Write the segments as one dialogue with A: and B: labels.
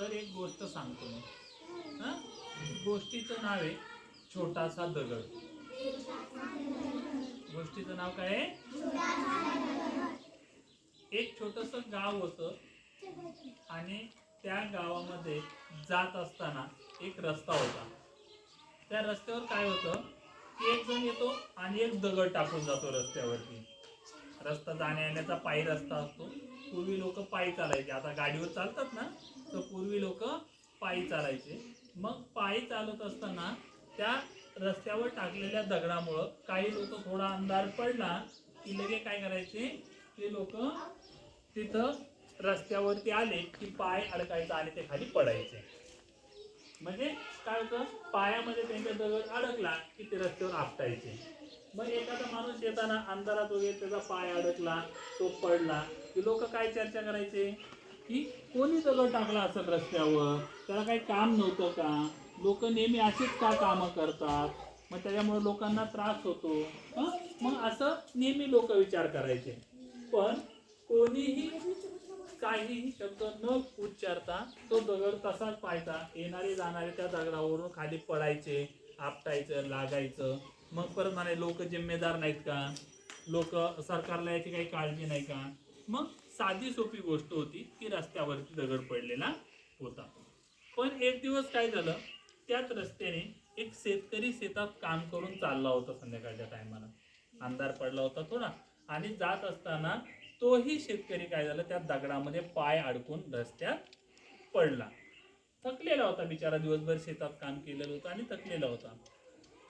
A: तर एक गोष्ट सांगतो मी. गोष्टीचं नाव आहे छोटासा दगड. गोष्टीचं नाव काय आहे? एक छोटस गाव होतं आणि त्या गावामध्ये जात असताना एक रस्ता होता. त्या रस्त्यावर काय होतं? की एक जण येतो आणि एक दगड टाकून जातो रस्त्यावरती. रस्ता जाण्या येण्याचा पायी रस्ता असतो. पूर्वी लोक पायी चालायचे. आता गाडीवर चालतात ना तर पूर्वी लोक पायी चालायचे. मग पायी चालत असताना त्या रस्त्यावर टाकलेल्या दगडामुळं काही लोक थोडा अंधार पडला की लगे काय करायचे ते लोक तिथं रस्त्यावरती आले की पाय अडकायचा आणि ते खाली पडायचे. म्हणजे काय होतं? पायामध्ये त्यांच्या दगड अडकला की ते रस्त्यावर आपटायचे. मग एखादा माणूस येताना अंधारात वगैरे त्याचा पाय अडकला तो पडला की लोक काय चर्चा करायचे? की कोणी दगड टाकला असं रस्त्यावर? त्याला काही काम नव्हतं का? लोक नेहमी अशीच का कामं करतात? मग त्याच्यामुळे लोकांना त्रास होतो. मग असं नेहमी लोक विचार करायचे. पण कोणीही काहीही शब्द न उच्चारता तो दगड तसाच पाहायचा येणारे जाणारे त्या दगडावरून खाली पडायचे आपटायचं लागायचं. मग परत म्हणे लोक जिम्मेदार नाहीत का? लोक सरकारला याची काही काळजी नाही का? मग साधी सोपी गोष्ट होती की रस्त्यावरती दगड पडलेला होता. पण एक दिवस काय झालं त्याच रस्त्याने एक शेतकरी शेतात काम करून चालला होता संध्याकाळच्या टायमाला. अंधार पडला होता थोडा आणि जात असताना तोही शेतकरी काय झालं त्या दगडामध्ये पाय अडकून रस्त्यात पडला. थकलेला होता बिचारा दिवसभर शेतात काम केलेलं होतं आणि थकलेला होता.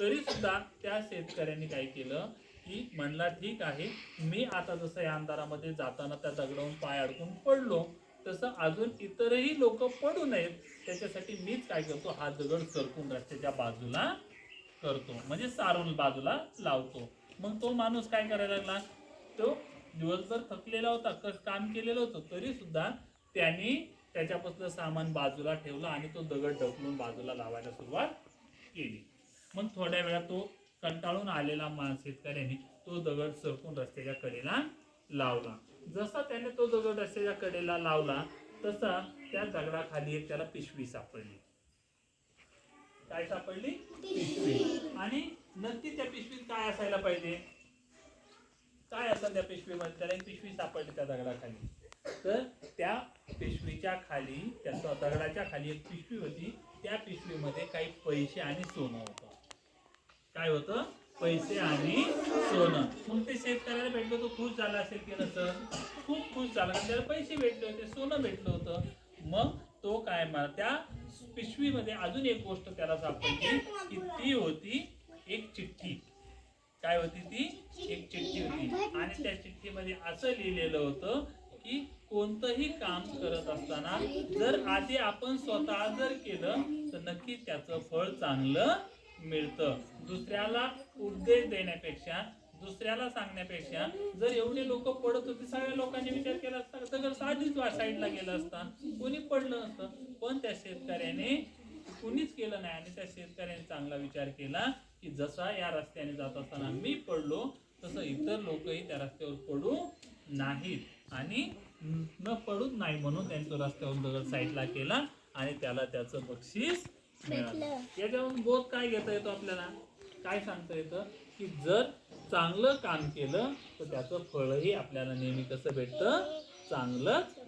A: तरी सुद्धा त्या शेतकऱ्यांनी काय केलं की म्हणला ठीक आहे मी आता जसं या अंधारामध्ये जाताना त्या दगडावरून पाय अडकून पडलो तसं अजून इतरही लोक पडू नयेत. त्याच्यासाठी मीच काय करतो हा दगड सरकून रस्त्याच्या बाजूला करतो. म्हणजे सारून बाजूला लावतो. मग तो माणूस काय करायला लागला? तो दिवसभर थकलेला होता कस काम केलेलं होतं तरी सुद्धा त्यांनी त्याच्यापासून सामान बाजूला ठेवलं आणि तो दगड ढकलून बाजूला लावायला सुरुवात केली. मग थोड्या वेळात तो कंटाळून आलेला मा शेतकऱ्याने तो दगड सरकून रस्त्याच्या कडेला लावला. जसा त्याने तो दगड रस्त्याच्या कडेला लावला तसा त्या दगडाखाली एक त्याला पिशवी सापडली. काय सापडली? पिशवी. आणि नक्की त्या पिशवीत काय असायला पाहिजे? काय असेल त्या पिशवीमध्ये? त्याला एक पिशवी सापडली त्या दगडाखाली. तर त्या पिशवीच्या खाली त्या दगडाच्या खाली एक पिशवी होती. त्या पिशवीमध्ये काही पैसे आणि सोनं होतं. काय होतं? पैसे आणि सोनं. मग ते शेतकऱ्याला भेटलो तो खुश झाला असेल की नसं खूप खुश झाला. त्याला पैसे भेटले होते सोनं भेटलं होतं. मग तो काय मार त्या पिशवीमध्ये अजून एक गोष्ट त्याला सापडली की ती होती एक चिठ्ठी. काय होती ती? एक चिठ्ठी होती. आणि त्या चिठ्ठीमध्ये असं लिहिलेलं होतं की कोणतंही काम करत असताना जर आधी आपण स्वतः जर केलं तर नक्की त्याचं फळ चांगलं मिळतं. दुसऱ्याला उपदेश देण्यापेक्षा दुसऱ्याला सांगण्यापेक्षा जर एवढे लोक पडत होते सगळ्या लोकांनी विचार केला असता सगळं साधीच साईडला गेलं असता कोणी पडलं नसतं. पण त्या शेतकऱ्याने कुणीच केलं नाही आणि त्या शेतकऱ्याने चांगला विचार केला की जसा या रस्त्याने जात असताना मी पडलो तसं इतर लोकही त्या रस्त्यावर पडू नाहीत. आणि न पडूच नाही म्हणून त्यांचं रस्त्यावर दगड साईडला केला आणि त्याला त्याचं बक्षीस याच्यावरून बोध काय घेता येतो आपल्याला? काय सांगता येतं? की जर चांगलं काम केलं तर त्याचं फळही आपल्याला नेहमी कसं भेटतं? चांगलंच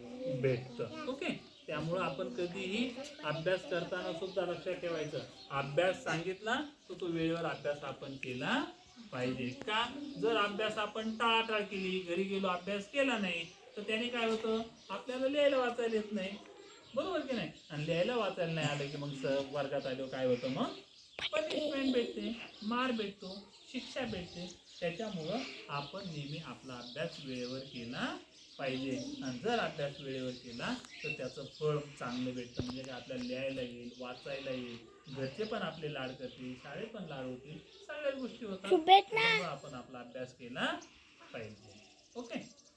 A: भेटतं. ओके? त्यामुळं आपण कधीही अभ्यास करताना सुद्धा लक्षात ठेवायचं. अभ्यास सांगितला तर तो वेळेवर अभ्यास आपण केला पाहिजे. का? जर अभ्यास आपण टाळाटाळ केली घरी गेलो अभ्यास केला नाही तर त्याने काय होतं? आपल्याला लिहायला वाचायला येत नाही. बरोबर की नाही? आणि लिहायला वाचायला नाही आलं की मग स- वर्गात आलो काय होतं मग? पनिशमेंट भेटते मार भेटतो शिक्षा भेटते. त्याच्यामुळं आपण नेहमी आपला अभ्यास वेळेवर केला पाहिजे. आणि जर अभ्यास वेळेवर केला तर त्याचं फळ चांगलं भेटतं. म्हणजे काय आपल्याला लिहायला येईल वाचायला येईल. घरचे पण आपले लाड करतील शाळेत पण लाड होतील. सगळ्याच गोष्टी होतात. त्यामुळं आपण आपला अभ्यास केला पाहिजे. ओके?